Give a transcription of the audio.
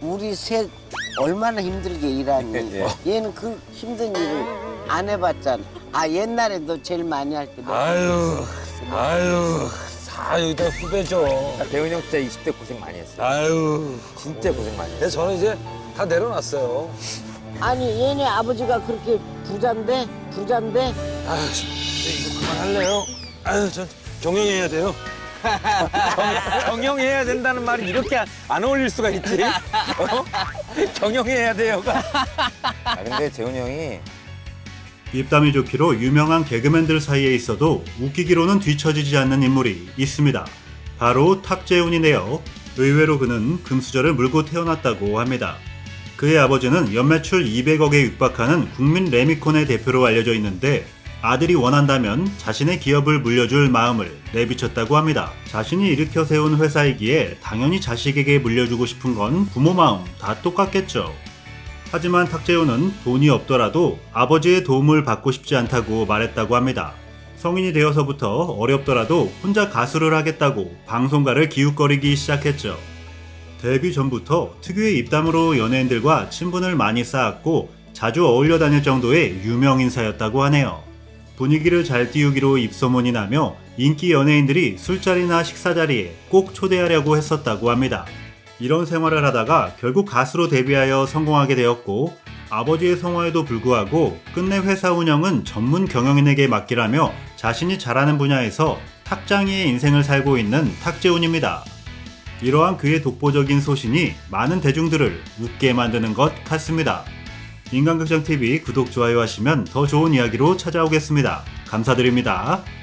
우리 셋 얼마나 힘들게 일하니. 예. 얘는 그 힘든 일을 안 해봤잖아. 아 옛날에 너 제일 많이 할 때. 너 아유, 아유, 아유, 나 후배죠. 대훈이 형 진짜 20대 고생 많이 했어요. 아유. 진짜 고생 많이 했어요. 근데 저는 이제 다 내려놨어요. 아니 얘네 아버지가 그렇게 부잔데 부잔데 아유, 이거 그만할래요? 아유, 전 경영해야 돼요. 경영해야 된다는 말이 이렇게 안- 안 어울릴 수가 있지? 어? 경영해야 돼요가. 아, 근데 재훈이 형이 입담이 좋기로 유명한 개그맨들 사이에 있어도 웃기기로는 뒤처지지 않는 인물이 있습니다. 바로 탁재훈인데요. 의외로 그는 금수저를 물고 태어났다고 합니다. 그의 아버지는 연매출 200억에 육박하는 국민 레미콘의 대표로 알려져 있는데 아들이 원한다면 자신의 기업을 물려줄 마음을 내비쳤다고 합니다. 자신이 일으켜 세운 회사이기에 당연히 자식에게 물려주고 싶은 건 부모 마음 다 똑같겠죠. 하지만 탁재훈은 돈이 없더라도 아버지의 도움을 받고 싶지 않다고 말했다고 합니다. 성인이 되어서부터 어렵더라도 혼자 가수를 하겠다고 방송가를 기웃거리기 시작했죠. 데뷔 전부터 특유의 입담으로 연예인들과 친분을 많이 쌓았고 자주 어울려 다닐 정도의 유명 인사였다고 하네요. 분위기를 잘 띄우기로 입소문이 나며 인기 연예인들이 술자리나 식사자리에 꼭 초대하려고 했었다고 합니다. 이런 생활을 하다가 결국 가수로 데뷔하여 성공하게 되었고 아버지의 성화에도 불구하고 끝내 회사 운영은 전문 경영인에게 맡기라며 자신이 잘하는 분야에서 탁장이의 인생을 살고 있는 탁재훈입니다. 이러한 그의 독보적인 소신이 많은 대중들을 웃게 만드는 것 같습니다. 인간극장TV 구독, 좋아요 하시면 더 좋은 이야기로 찾아오겠습니다. 감사드립니다.